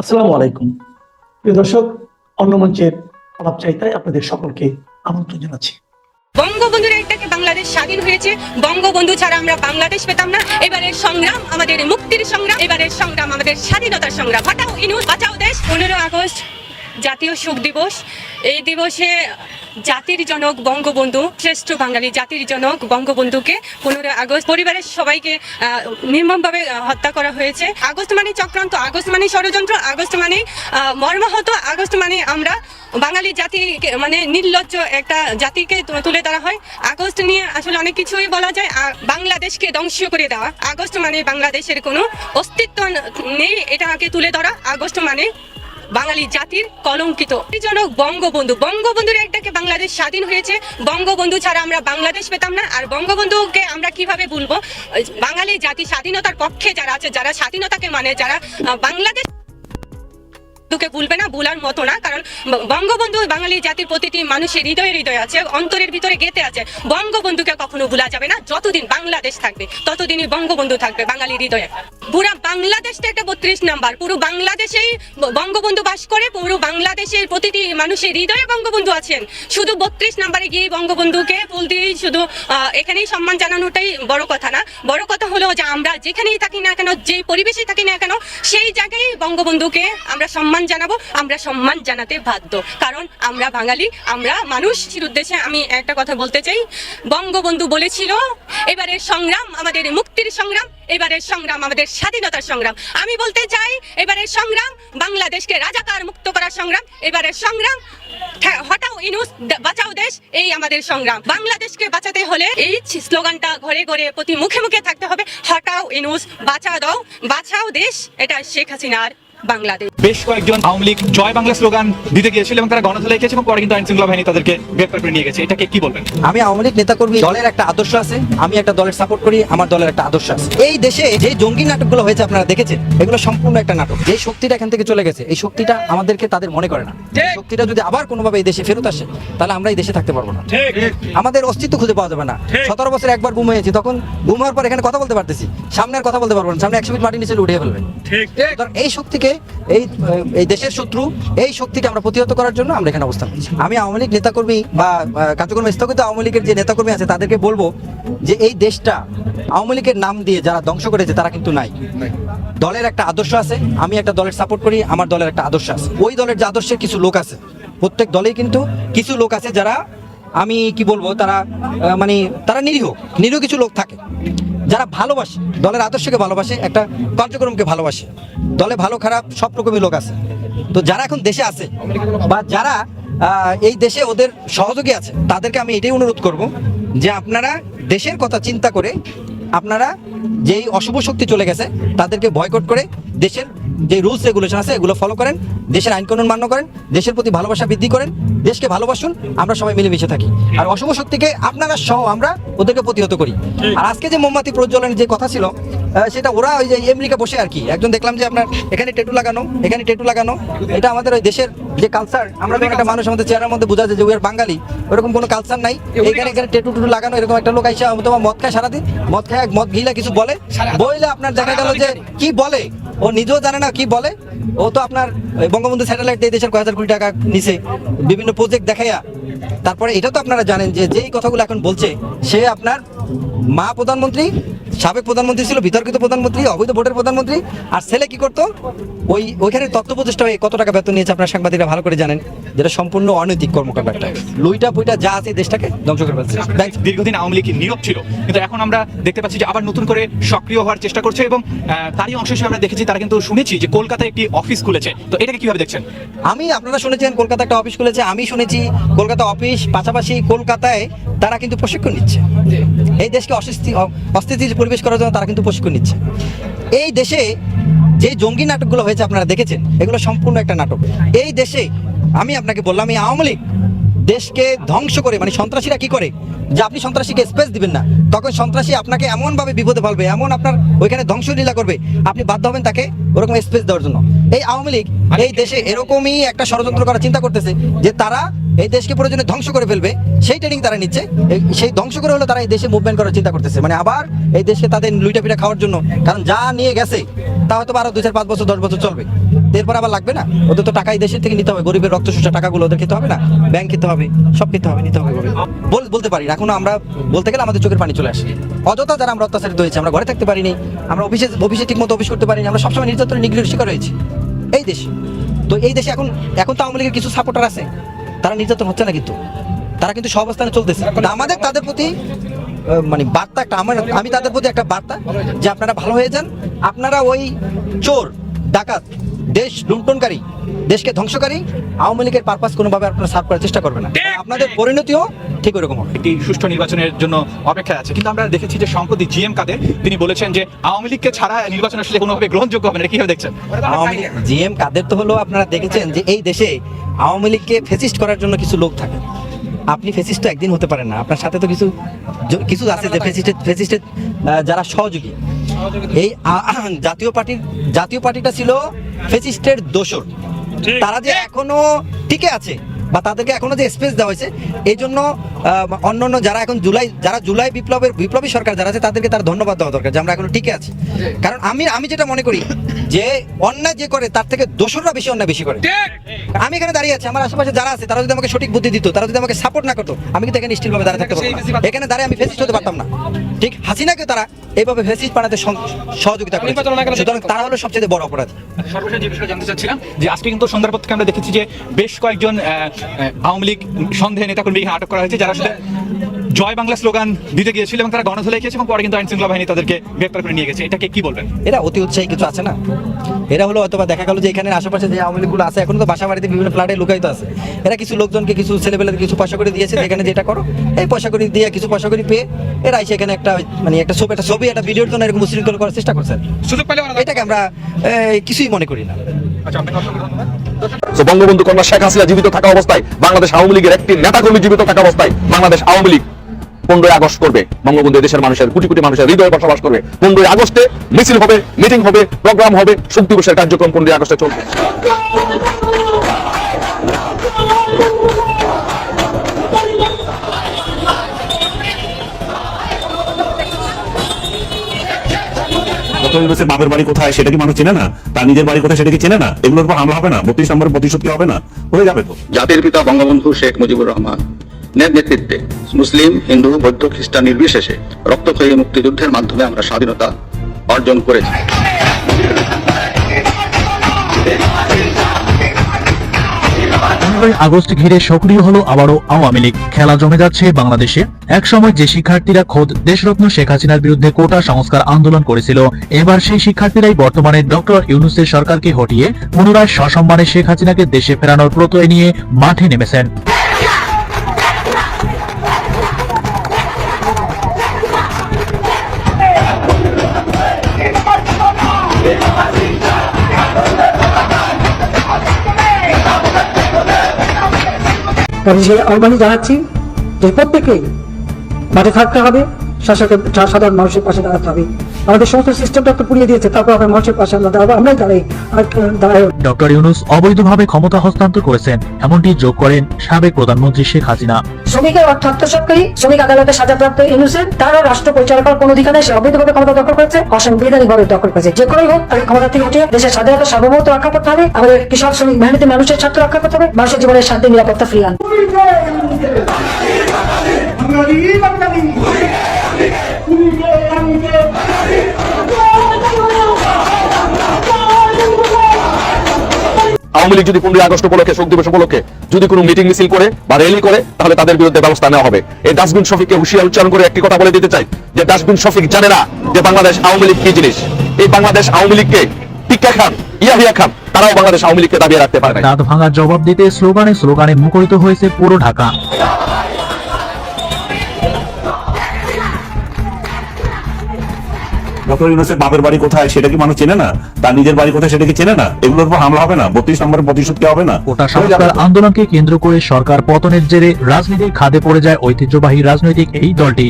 আসসালামু আলাইকুম। প্রিয় দর্শক অন্য মঞ্চের আলাপ চাইতায় আপনাদের সকলকে আমন্ত্রণ জানাচ্ছি। বঙ্গবন্ধুর একটাকে বাংলাদেশ স্বাধীন হয়েছে। বঙ্গবন্ধু ছাড়া আমরা বাংলাদেশ পেতাম না। এবারের সংগ্রাম আমাদের মুক্তির সংগ্রাম। এবারের সংগ্রাম আমাদের স্বাধীনতার সংগ্রাম। হঠাও ইনু বাঁচাও দেশ। পনেরো আগস্ট জাতীয় শোক দিবস। এই দিবসে জাতির জনক বঙ্গবন্ধু, শ্রেষ্ঠ বাঙালি জাতির জনক বঙ্গবন্ধুকে পনেরো আগস্ট পরিবারের সবাইকে নির্মমভাবে হত্যা করা হয়েছে। আগস্ট মানে চক্রান্ত, আগস্ট মানে ষড়যন্ত্র, আগস্ট মানে মর্মাহত, আগস্ট মানে আমরা বাঙালি জাতি মানে নির্লজ্জ একটা জাতিকে তুলে ধরা হয়। আগস্ট নিয়ে আসলে অনেক কিছুই বলা যায়। বাংলাদেশকে ধ্বংস করে দেওয়া। আগস্ট মানে বাংলাদেশের কোনো অস্তিত্ব নেই এটাকে তুলে ধরা। আগস্ট মানে বাঙালি জাতির কলঙ্কিত। জনক বঙ্গবন্ধু। বঙ্গবন্ধুর একটাকে বাংলাদেশ স্বাধীন হয়েছে। বঙ্গবন্ধু ছাড়া আমরা বাংলাদেশ পেতাম না। আর বঙ্গবন্ধুকে আমরা কীভাবে ভুলবো? বাঙালি জাতি স্বাধীনতার পক্ষে যারা আছে, যারা স্বাধীনতাকে মানে যারা বাংলাদেশ বঙ্গবন্ধুকে ভুলবে না, ভুলার মতো না। কারণ বঙ্গবন্ধু বাঙালি জাতির প্রতিটি মানুষের হৃদয়ে হৃদয়ে আছে, অন্তরের ভিতরে গেতে আছে। বঙ্গবন্ধুকে কখনো ভুলা যাবে না। যতদিন বাংলাদেশ থাকবে, ততদিনই বঙ্গবন্ধু থাকবে বাঙালির হৃদয়ে। পুরা বাংলাদেশটা একটা বত্রিশ নাম্বার। পুরো বাংলাদেশেই বঙ্গবন্ধু বাস করে, পুরো বাংলাদেশের প্রতিটি মানুষের হৃদয়ে বঙ্গবন্ধু আছেন। শুধু বত্রিশ নাম্বারে গিয়ে বঙ্গবন্ধুকে ফুল দিয়েই শুধু এখানেই সম্মান জানানোটাই বড় কথা না। বড় কথা হলো যে আমরা যেখানেই থাকি না কেন, যেই পরিবেশে থাকি না কেন, সেই জায়গায় বঙ্গবন্ধুকে আমরা সম্মান জানাব, আমরা সম্মান জানাতে বাধ্য। কারণ আমরা বাঙালি, আমরা মানুষের উদ্দেশ্যে আমি একটা কথা বলতে চাই। বঙ্গবন্ধু বলেছিল, এবারের সংগ্রাম আমাদের মুক্তির সংগ্রাম, এবারের সংগ্রাম আমাদের স্বাধীনতার সংগ্রাম। আমি বলতে চাই এবারের সংগ্রাম, বাংলাদেশকে রাজাকার মুক্ত করার সংগ্রাম এবারের সংগ্রাম হটাও ইনুস বাঁচাও দেশ, এই আমাদের সংগ্রাম। বাংলাদেশকে বাঁচাতে হলে এই স্লোগানটা ঘরে ঘরে প্রতি মুখে মুখে থাকতে হবে। হটাও ইনুস, বাঁচা দাও, বাঁচাও দেশ, এটা শেখ হাসিনার বাংলাদেশ। বেশ কয়েকজন আওয়ামী লীগ জয় বাংলা স্লোগান দিতে গিয়েছিল এবং তারা গণধোলাই খেয়েছে এবং পরে কিন্তু আইন শৃঙ্খলা বাহিনী তাদেরকে গ্রেপ্তার করে নিয়ে গেছে। এটাকে কি বলবেন? আমি আওয়ামী লীগ নেতাকর্মী দলের একটা আদর্শ আছে আমি একটা দলের সাপোর্ট করি আমার দলের একটা আদর্শ আছে। এই দেশে যে জঙ্গি নাটকগুলো হয়েছে আপনারা দেখেছেন এগুলো সম্পূর্ণ একটা নাটক। যে শক্তিটা এখান থেকে চলে গেছে এই শক্তিটা আমাদেরকে তাদের মনে করে না। শক্তিটা যদি আবার কোনোভাবে এই দেশে ফেরত আসে তাহলে আমরা এই দেশে থাকতে পারব না। আমাদের অস্তিত্ব খুঁজে পাওয়া যাবে না। সতেরো বছর একবার গুম হয়েছি তখন গুম হওয়ার পর এখানে কথা বলতে পারতেছি। সামনের কথা বলতে পারব না সামনে একশো ফিট মাটির নিচে উঠিয়ে ফেলবে। এই শক্তিকে এই এই দেশের শত্রু এই শক্তিকে আমরা প্রতিহত করার জন্য আমরা এখানে অবস্থান করছি। আমি আওয়ামী লীগ নেতাকর্মী বা কার্যক্রম স্থগিত আওয়ামী লীগের যে নেতাকর্মী আছে তাদেরকে বলব যে এই দেশটা আওয়ামী লীগের নাম দিয়ে যারা ধ্বংস করেছে তারা কিন্তু নাই। দলের একটা আদর্শ আছে আমি একটা দলের সাপোর্ট করি আমার দলের একটা আদর্শ আছে। ওই দলের যে আদর্শের কিছু লোক আছে প্রত্যেক দলেই কিন্তু কিছু লোক আছে যারা আমি কি বলব তারা মানে তারা নিরীহ নিরীহ কিছু লোক থাকে। যারা ভালোবাসে, দলের আদর্শকে ভালোবাসে, একটা কার্যক্রমকে ভালোবাসে, দলে ভালো, খারাপ সব রকমের লোক আছে। তো যারা এখন দেশে আছে বা যারা এই দেশে ওদের সহযোগী আছে, তাদেরকে আমি এটাই অনুরোধ করব যে আপনারা দেশের কথা চিন্তা করে, আপনারা যেই অশুভ শক্তি চলে গেছে, তাদেরকে বয়কট করে দেশের যে রুলস রেগুলেশন আছে এগুলো ফলো করেন দেশের আইন কানুন মান্য করেন দেশের প্রতি ভালোবাসা বৃদ্ধি করেন দেশকে ভালোবাসুন আমরা সবাই মিলেমিশে থাকি। আর অশুভ শক্তিকে আপনারা সহ আমরা ওদেরকে প্রতিহত করি। আর আজকে যে মোমবাতি প্রজ্বলনের যে কথা ছিল সেটা ওরা ওই যে আমেরিকা বসে আর কি একজন দেখলাম যে আপনার এখানে টেটু লাগানো এখানে টেটু লাগানো এটা আমাদের ওই দেশের যে কালচার আমরা একটা মানুষ আমাদের চেহারার মধ্যে বোঝা যায় যে উই বাঙালি ওরকম কোনো কালচার নাই। এখানে এখানে টেটু টুটু লাগানো এরকম একটা লোক আইসা তোমার মদ খায় সারাদিন মদ খায় মদ ঘিলা কিছু বলে বইলে আপনার দেখা গেল যে কি বলে? ও নিজেও জানে না কি বলে। ও তো আপনার বঙ্গবন্ধু স্যাটেলাইট এই দেশের কয়েক হাজার কোটি টাকা নিছে। বিভিন্ন প্রজেক্ট দেখাইয়া। তারপরে এটা তো আপনারা জানেন যে যেই কথাগুলো এখন বলছে, সে আপনার মা প্রধানমন্ত্রী সাবেক প্রধানমন্ত্রী ছিল বিতর্কিত প্রধানমন্ত্রী অবৈধ ভোটের প্রধানমন্ত্রী। আর ছেলে কি করতো? ওই ওইখানে তথ্য প্রতিষ্ঠা হয়ে কত টাকা বেতন নিয়েছে আপনার সাংবাদিকরা ভালো করে জানেন? যেটা সম্পূর্ণ অনৈতিক কর্মকাণ্ড একটা লুইটা পুইটা যা আছে দেশটাকে ধ্বংস করে ফেলছে। দীর্ঘদিন আওয়ামী লীগ নীরব ছিল। কিন্তু এখন আমরা দেখতে পাচ্ছি যে আবার নতুন করে সক্রিয় হওয়ার চেষ্টা করছে এবং তারই অংশ হিসেবে আমরা দেখেছি তারা কিন্তু শুনেছি যে কলকাতায় একটি অফিস খুলেছে। তো এটাকে কীভাবে দেখছেন? আমি আপনারা শুনেছেন কলকাতা একটা অফিস খুলেছে আমি শুনেছি কলকাতা অফিস পাশাপাশি কলকাতায় তারা কিন্তু প্রশিক্ষণ নিচ্ছে। এই দেশকে অস্বস্তি অ- অস্থিতিশীল পরিবেশ করার জন্য তারা কিন্তু প্রশিক্ষণ নিচ্ছে। এই দেশে যে জঙ্গি নাটকগুলো হয়েছে আপনারা দেখেছেন এগুলো সম্পূর্ণ একটা নাটক। এই দেশে আমি আপনাকে বললাম এই আওয়ামী লীগ দেশকে ধ্বংস করে মানে সন্ত্রাসীরা কি করে? যে আপনি সন্ত্রাসীকে স্পেস দিবেন না তখন সন্ত্রাসী আপনাকে এমন ভাবে বিপদে ফেলবে এমন আপনার ওইখানে ধ্বংসলীলা করবে আপনি বাধ্য হবেন তাকে ওরকম স্পেস দেওয়ার জন্য। এই আওয়ামী লীগ এই দেশে এরকমই একটা ষড়যন্ত্র করার চিন্তা করতেছে যে তারা এই দেশকে প্রয়োজনে ধ্বংস করে ফেলবে, সেই ট্রেনিং তারা নিচ্ছে। সেই ধ্বংস করে হলো তারা এই দেশে মুভমেন্ট করার চিন্তা করতেছে। মানে আবার এই দেশকে তাদের লুইটা পিটা খাওয়ার জন্য, কারণ যা নিয়ে গেছে, তা হয়তো আরও দুই চার পাঁচ বছর, দশ বছর চলবে। এরপর আবার লাগবে না। ওদের তো টাকা এই দেশের থেকে নিতে হবে। গরিবের রক্ত শোষা টাকাগুলো ওদের খেতে হবে না। ব্যাংক খেতে হবে, সব খেতে হবে, নিতে হবে বল- বলতে পারি এখনও আমরা, বলতে গেলে আমাদের চোখের পানি চলে আসে। অযথা যারা আমরা অত্যাচারিত হয়েছে, আমরা ঘরে থাকতে পারিনি, আমরা অফিসে অফিসে ঠিক মতো অফিস করতে পারিনি, আমরা সবসময় নির্যাতনের নিগ্রহের শিকার হয়েছি। এই দেশে। তো এই দেশে এখন এখন তো আওয়ামী লীগের কিছু সাপোর্টার আছে। তারা নির্যাতন হচ্ছে না কিন্তু। তারা কিন্তু সব অবস্থানে চলতেছে। আমাদের তাদের প্রতি মানে বার্তা একটা আমার আমি তাদের প্রতি একটা বার্তা যে আপনারা ভালো হয়ে যান। আপনারা ওই চোর ডাকাত দেশ লুণ্ঠনকারী দেশকে ধ্বংসকারী আওয়ামী লীগের পারপাস কোনোভাবে আপনারা সার্ভ করার চেষ্টা করবেন না। আপনাদের পরিণতিও ঠিক ওরকম হবে। একটি সুষ্ঠু নির্বাচনের জন্য অপেক্ষায় আছে। কিন্তু আমরা দেখেছি যে সম্প্রতি জিএম কাদের তিনি বলেছেন যে আওয়ামী লীগকে ছাড়া নির্বাচন আসলে কোনোভাবে গ্রহণযোগ্য হবে না। কীভাবে দেখছেন? আওয়ামী লীগ জিএম কাদের তো হলো আপনারা দেখেছেন যে এই দেশে আওয়ামী লীগকে ফেসিস্ট করার জন্য কিছু লোক থাকে। আপনি ফেসিস্ট তো একদিন হতে পারেন না। আপনার সাথে তো কিছু কিছু আছে যে ফেসিস্টের ফেসিস্টের যারা সহযোগী। এই জাতীয় পার্টির জাতীয় পার্টিটা ছিল ফেসিস্টের দোষর। তারা যে এখনও টিকে আছে বা তাদেরকে এখনও যে স্পেস দেওয়া হয়েছে এই জন্য অন্য অন্য যারা এখন জুলাই যারা জুলাই বিপ্লবের বিপ্লবী সরকার যারা আছে তাদেরকে তার ধন্যবাদ দেওয়া দরকার যে আমরা এখনও টিকে আছি। কারণ আমি আমি যেটা মনে করি যে অন্যায় যে করে তার থেকে দোসররা বেশি অন্যায় বেশি করে। আমি এখানে দাঁড়িয়ে আছি আমার আশেপাশে যারা আছে তারা যদি আমাকে সঠিক বুদ্ধি দিত তারা যদি আমাকে সাপোর্ট না করতো আমি কিন্তু এখানে স্টিল ভাবে দাঁড়িয়ে থাকতে পারতাম এখানে দাঁড়িয়ে আমি ফেসিস্ট হতে পারতাম না। ঠিক হাসিনাকে তারা এইভাবে ফেসিস বানাতে সহযোগিতা করে সুতরাং তারা হলো সবচেয়ে বড় অপরাধ। সর্বশেষ যে বিষয়টা জানতে চাচ্ছিলাম যে আজকে কিন্তু সন্ধ্যার পর থেকে আমরা দেখেছি যে বেশ কয়েকজন আওয়ামী লীগ সন্দেহে নেতাকর্মী এখানে আটক করা হয়েছে যারা আসলে জয় বাংলা স্লোগান দিতে গিয়েছিল এবং তারা গণধোলাই খেয়েছে এবং পরে কিন্তু আইন শৃঙ্খলা বাহিনী তাদেরকে গ্রেপ্তার করে নিয়ে গেছে। এটাকে কি বলবেন? এরা অতি উৎসাহী কিছু আছে না? এরা হলো অথবা দেখা গেল যে এখানে আশেপাশে যে আওয়ামী লীগগুলো আছে এখন তো বাসা বাড়িতে বিভিন্ন ফ্ল্যাটে লুকায়িত আছে। এরা কিছু লোকজনকে কিছু ছেলেবেলাদের কিছু পয়সা করে দিয়েছে এখানে যেটা করো এই পয়সা করে দিয়ে কিছু পয়সা করে পেয়ে এরা এসে এখানে একটা মানে একটা ছবি একটা ছবি একটা ভিডিওর জন্য এরকম উশৃঙ্খল করার চেষ্টা করছে। সুযোগ পেলে এটাকে আমরা কিছুই মনে করি না। আচ্ছা তো বঙ্গবন্ধু কন্যা শেখ হাসিনা জীবিত থাকা অবস্থায় বাংলাদেশ আওয়ামী লীগের একটি নেতাকর্মী জীবিত থাকা অবস্থায় বাংলাদেশ আওয়ামী লীগ পনেরোই আগস্ট করবে। বঙ্গবন্ধু দেশের মানুষের, কোটি কোটি মানুষের হৃদয়ে বসবাস করবে। পনেরোই আগস্টে মিছিল হবে, মিটিং হবে, প্রোগ্রাম হবে শোক দিবসের কার্যক্রম পনেরোই আগস্টে চলবে। ইউনুসের বাপের বাড়ি কোথায়, সেটা কি মানুষ চেনে না? তার নিজের বাড়ি কোথায়, সেটা কি চেনে না? এগুলোর উপর হামলা হবে না? বত্রিশ নম্বরের প্রতিশোধ কি হবে না? হয়ে যাবে তো। জাতির পিতা বঙ্গবন্ধু শেখ মুজিবুর রহমান নেতৃত্বে মুসলিম, হিন্দু, বৌদ্ধ, খ্রিস্টান নির্বিশেষে রক্তক্ষয়ী মুক্তিযুদ্ধের মাধ্যমে আমরা স্বাধীনতা অর্জন করেছি। পনেরোই আগস্ট ঘিরে সক্রিয় হলো আবারও আওয়ামী লীগ। খেলা জমে যাচ্ছে বাংলাদেশে। একসময় যে শিক্ষার্থীরা খোদ দেশরত্ন শেখ হাসিনার বিরুদ্ধে কোটা সংস্কার আন্দোলন করেছিল, এবার সেই শিক্ষার্থীরাই বর্তমানে ডক্টর ইউনুসের সরকারকে হটিয়ে পুনরায় সসম্মানে শেখ হাসিনাকে দেশে ফেরানোর প্রত্যয় নিয়ে মাঠে নেমেছেন। কাজে সেই আহ্বানই জানাচ্ছি যে প্রত্যেকেই মাঠে থাকতে হবে সাধারণ মানুষের পাশে দাঁড়াতে হবে। আমাদের সমস্ত সিস্টেমটা তো পুড়িয়ে দিয়েছে তারপর আমরা মানুষের পাশে আমরা দাঁড়াবো আমরাই দাঁড়াই দাঁড়াই। ডক্টর ইউনুস অবৈধভাবে ক্ষমতা হস্তান্তর করেছেন এমনটি যোগ করেন সাবেক প্রধানমন্ত্রী শেখ হাসিনা। শ্রমিকের অর্থ আত্মসাৎকারী শ্রমিক আদালতে সাজাপ্রাপ্ত ইউনুসের তারও রাষ্ট্র পরিচালনা করার কোনো অধিকার নেই সে অবৈধভাবে ক্ষমতা দখল করেছে অসাংবিধানিক ভাবে দখল করেছে। যে করেই হোক তাকে ক্ষমতা থেকে উঠিয়ে দেশের স্বাধীনতা সার্বভৌমত্ব রক্ষা করতে হবে আমাদের কৃষক শ্রমিক মেহনতি মানুষের স্বার্থ রক্ষা করতে হবে মানুষের জীবনের শান্তি নিরাপত্তা ফিরিয়ে আনতে আওয়ামী লীগ যদি পনেরোই আগস্ট উপলক্ষে শোক দিবস উপলক্ষে যদি কোনো মিটিং মিছিল করে বা র্যালি করে, তাহলে তাদের বিরুদ্ধে ব্যবস্থা নেওয়া হবে। এই ডাস্টবিন শফিককে হুঁশিয়ার উচ্চারণ করে একটি কথা বলে দিতে চাই, যে ডাস্টবিন শফিক জানে না যে বাংলাদেশ আওয়ামী লীগ কি জিনিস। এই বাংলাদেশ আওয়ামী লীগকে টিকা খান ইয়াহিয়া খান, তারাও বাংলাদেশ আওয়ামী লীগকে দাবিয়ে রাখতে পারে দাঁত ভাঙার জবাব দিতে স্লোগানে স্লোগানে মুখরিত হয়েছে পুরো ঢাকা। ডক্টর ইউনুসের বাপের বাড়ি কোথায় সেটা কি মানুষ চেনে না? তার নিজের বাড়ি কোথায় সেটা কি চেনে না? এগুলোর উপর হামলা হবে না? বত্রিশ নম্বরের প্রতিশোধ কি হবে না? ওটা সরকার আন্দোলনকে কেন্দ্র করে সরকার পতনের জেরে রাজনীতির খাদে পড়ে যায় ঐতিহ্যবাহী রাজনৈতিক এই দলটি।